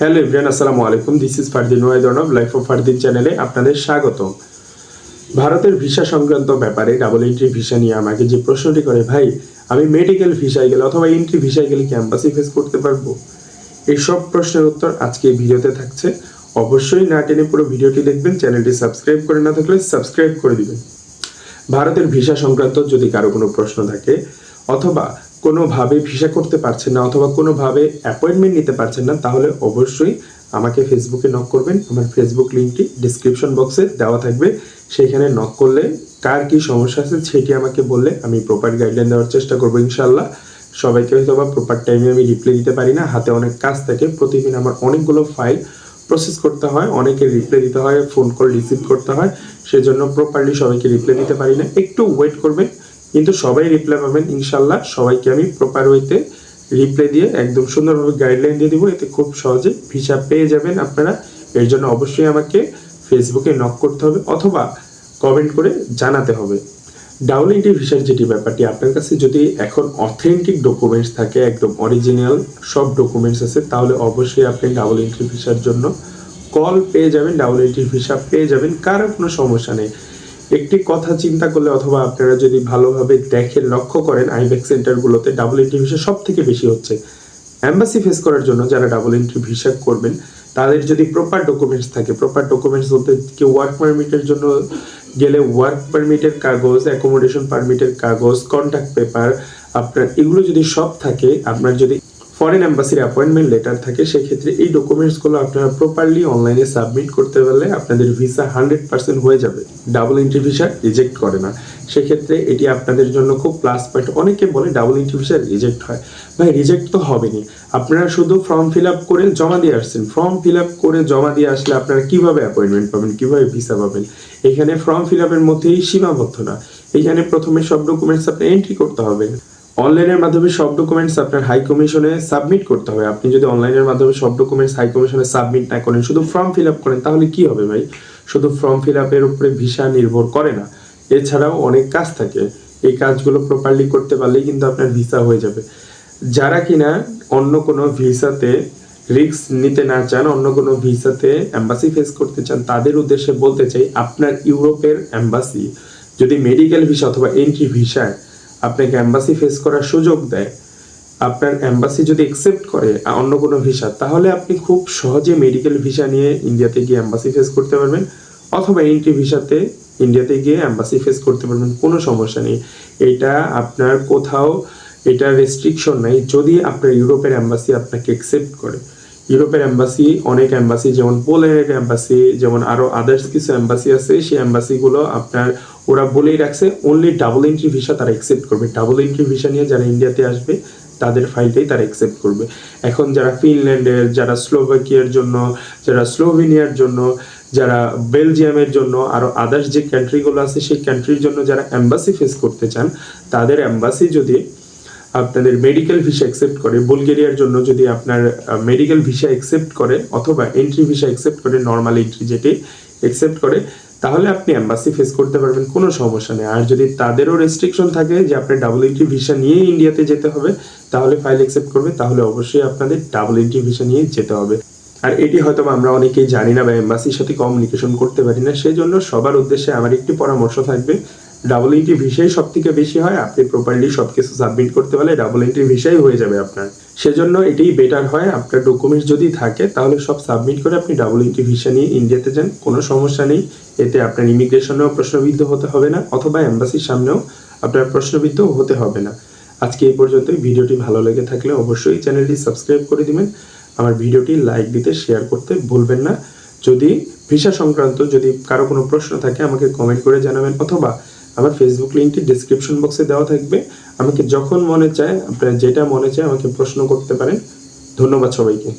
Hello Ibran আসসালামু আলাইকুম। This is Fardin ওয়াইদন অফ লাইফ অফ ফারদিন চ্যানেলে আপনাদের স্বাগত ভারতের ভিসা সংক্রান্ত ব্যাপারে ডাবল এন্ট্রি ভিসা নিয়ে আমাকে যে প্রশ্নটি করে, ভাই, আমি মেডিকেল ভিসায় গেলে অথবা এন্ট্রি ভিসায় গেলে কি অ্যাম্বাসি ফেস করতে পারব? এই সব প্রশ্নের উত্তর আজকে ভিডিওতে থাকছে। অবশ্যই না টেনে পুরো ভিডিওটি দেখবেন চ্যানেলটি সাবস্ক্রাইব করে না থাকলে সাবস্ক্রাইব করে দিবেন। ভারতের ভিসা সংক্রান্ত যদি কারও কোনো প্রশ্ন থাকে অথবা কোনোভাবে ভিসা করতে পারছেন না অথবা কোনোভাবে অ্যাপয়েন্টমেন্ট নিতে পারছেন না, তাহলে অবশ্যই আমাকে ফেসবুকে নক করবেন। আমার ফেসবুক লিঙ্কটি ডিসক্রিপশন বক্সে দেওয়া থাকবে। সেইখানে নক করলে কার কি সমস্যা আছে সেটি আমাকে বললে আমি প্রপার গাইডলাইন দেওয়ার চেষ্টা করব ইনশাল্লাহ সবাইকে হয়তো বা প্রপার টাইমে আমি রিপ্লাই দিতে পারি না, হাতে অনেক কাজ থাকে। প্রতিদিন আমার অনেকগুলো ফাইল প্রসেস করতে হয় অনেকে রিপ্লাই দিতে হয় ফোন কল রিসিভ করতে হয়, সেজন্য প্রপারলি সবাইকে রিপ্লাই দিতে পারি না। একটু ওয়েট করবেন। কিন্তু সবাই রিপ্লাই পাবেন, ইনশাল্লাহ। সবাইকে আমি প্রপার ওয়েতে রিপ্লাই দিয়ে একদম সুন্দরভাবে গাইডলাইন দিয়ে দিব, এতে খুব সহজে ভিসা পেয়ে যাবেন আপনারা। এর জন্য অবশ্যই আমাকে ফেসবুকে নক করতে হবে অথবা কমেন্ট করে জানাতে হবে। ডাবল এন্ট্রি ভিসার যেটি ব্যাপারটি আপনার কাছে যদি এখন অথেন্টিক ডকুমেন্টস থাকে, একদম অরিজিনাল সব ডকুমেন্টস আছে, তাহলে অবশ্যই আপনি ডাবল এন্ট্রি ভিসার জন্য কল পেয়ে যাবেন ডাবল এন্ট্রি ভিসা পেয়ে যাবেন, কারও কোনো সমস্যা নেই। একটি কথা চিন্তা করলে অথবা আপনারা যদি ভালোভাবে দেখেন, লক্ষ্য করেন, আইব্যাক সেন্টারগুলোতে ডাবল এন্ট্রি ভিসা সব থেকে বেশি হচ্ছে। অ্যাম্বাসি ফেস করার জন্য যারা ডাবল এন্ট্রি ভিসা করবেন, তাদের যদি প্রপার ডকুমেন্টস থাকে প্রপার ডকুমেন্টস বলতে কেউ ওয়ার্ক পারমিটের জন্য গেলে ওয়ার্ক পারমিটের কাগজ অ্যাকোমোডেশন পারমিটের কাগজ কন্ট্যাক্ট পেপার আপনার এগুলো যদি সব থাকে, আপনার যদি ফরেন অ্যাম্বাসির অ্যাপয়েন্টমেন্ট লেটার থাকে, সেক্ষেত্রে এই ডকুমেন্টসগুলো আপনারা প্রপারলি অনলাইনে সাবমিট করতে পারলে আপনাদের ভিসা হান্ড্রেড পার্সেন্ট হয়ে যাবে। ডাবল এন্ট্রি ভিসা রিজেক্ট করে না। সেক্ষেত্রে এটি আপনাদের জন্য খুব প্লাস পয়েন্ট অনেকে বলে ডাবল এন্ট্রি ভিসা রিজেক্ট হয়। ভাই রিজেক্ট তো হবেনি আপনারা শুধু ফর্ম ফিল আপ করে জমা দিয়ে আসছেন। ফর্ম ফিল আপ করে জমা দিয়ে আসলে আপনারা কীভাবে অ্যাপয়েন্টমেন্ট পাবেন, কীভাবে ভিসা পাবেন? এখানে ফর্ম ফিল আপের মধ্যেই সীমাবদ্ধ না। এখানে প্রথমে সব ডকুমেন্টস আপনি এন্ট্রি করতে হবে। অনলাইনের মাধ্যমে সব ডকুমেন্টস আপনার হাই কমিশনে সাবমিট করতে হবে। আপনি যদি অনলাইনের মাধ্যমে সব ডকুমেন্টস হাই কমিশনে সাবমিট না করেন, শুধু ফর্ম ফিল আপ করেন, তাহলে কি হবে ভাই? শুধু ফর্ম ফিল আপের উপরে ভিসা নির্ভর করে না। এছাড়াও অনেক কাজ থাকে। এই কাজগুলো প্রপারলি করতে পারলেই কিন্তু আপনার ভিসা হয়ে যাবে। যারা কিনা অন্য কোনো ভিসাতে রিস্ক নিতে না চান, অন্য কোনো ভিসাতে অ্যাম্বাসি ফেস করতে চান, তাদের উদ্দেশ্যে বলতে চাই, আপনার ইউরোপের অ্যাম্বাসি যদি মেডিকেল ভিসা অথবা এন্ট্রি ভিসায় আপনাকে অ্যাম্বাসি ফেস করার সুযোগ দেয়। আপনার অ্যাম্বাসি যদি একসেপ্ট করে অন্য কোনো ভিসা তাহলে আপনি খুব সহজে মেডিকেল ভিসা নিয়ে ইন্ডিয়াতে গিয়ে অ্যাম্বাসি ফেস করতে পারবেন, অথবা এন্ট্রি ভিসাতে ইন্ডিয়াতে গিয়ে অ্যাম্বাসি ফেস করতে পারবেন, কোনো সমস্যা নেই। এটা আপনার কোথাও, এটা রেস্ট্রিকশন নাই। যদি আপনার ইউরোপের অ্যাম্বাসি আপনাকে একসেপ্ট করে, ইউরোপের অ্যাম্বাসি অনেক অ্যাম্বাসি যেমন পোল্যান্ডের অ্যাম্বাসি যেমন আরও আদার্স কিছু অ্যাম্বাসি আছে, সেই অ্যাম্বাসিগুলো আপনার ওরা বলেই রাখছে অনলি ডাবল এন্ট্রি ভিসা তারা একসেপ্ট করবে। ডাবল এন্ট্রি ভিসা নিয়ে যারা ইন্ডিয়াতে আসবে, তাদের ফাইলটাই তারা অ্যাকসেপ্ট করবে। এখন যারা ফিনল্যান্ডের যারা স্লোভাকিয়ার জন্য, যারা স্লোভেনিয়ার জন্য, যারা বেলজিয়ামের জন্য, আরও আদার্স যে কান্ট্রিগুলো আছে, সেই কান্ট্রির জন্য যারা অ্যাম্বাসি ফেস করতে চান, তাদের অ্যাম্বাসি যদি আপনাদের মেডিকেল ভিসা অ্যাকসেপ্ট করে বুলগেরিয়ার জন্য যদি আপনার মেডিকেল ভিসা অ্যাকসেপ্ট করে, অথবা এন্ট্রি ভিসা অ্যাকসেপ্ট করে নর্মাল এন্ট্রি যেটি অ্যাকসেপ্ট করে তাহলে আপনি অ্যাম্বাসি ফেস করতে পারবেন, কোনো সমস্যা নেই। আর যদি তাদেরও রেস্ট্রিকশন থাকে যে আপনার ডাবল এন্ট্রি ভিসা নিয়ে ইন্ডিয়াতে যেতে হবে, তাহলে ফাইল অ্যাকসেপ্ট করবে, তাহলে অবশ্যই আপনাদের ডাবল এন্ট্রি ভিসা নিয়ে যেতে হবে। আর এটি হয়তো আমরা অনেকেই জানি না বা এম্বাসির সাথে কমিউনিকেশন করতে পারি না সেই জন্য সবার উদ্দেশ্যে আমার একটি পরামর্শ থাকবে। ডাবল এন্ট্রি ভিসাই সব থেকে বেশি হয়, আপনি প্রপারলি সব কিছু সাবমিট করতে পারলে ডাবল এন্ট্রি ভিসাই হয়ে যাবে আপনার। সেজন্য এটাই বেটার হয়। আপনার ডকুমেন্টস যদি থাকে, তাহলে সব সাবমিট করে আপনি ডাবল এন্ট্রি ভিসা নিয়ে ইন্ডিয়াতে যান। কোনো সমস্যা নেই। এতে আপনার ইমিগ্রেশনেও প্রশ্নবিদ্ধ হতে হবে না, অথবা এম্বাসির সামনেও আপনার প্রশ্নবিদ্ধ হতে হবে না। আজকে এই পর্যন্তই। ভিডিওটি ভালো লেগে থাকলে অবশ্যই চ্যানেলটি সাবস্ক্রাইব করে দিবেন। আমার ভিডিওটি লাইক দিতে শেয়ার করতে ভুলবেন না। যদি ভিসা সংক্রান্ত যদি কারও কোনো প্রশ্ন থাকে, আমাকে কমেন্ট করে জানাবেন, অথবা আমার ফেসবুক লিঙ্কটি ডিসক্রিপশন বক্সে দেওয়া থাকবে। আমাকে যখন মনে চায়, আপনার যেটা মনে চায় আমাকে প্রশ্ন করতে পারেন। ধন্যবাদ সবাইকে।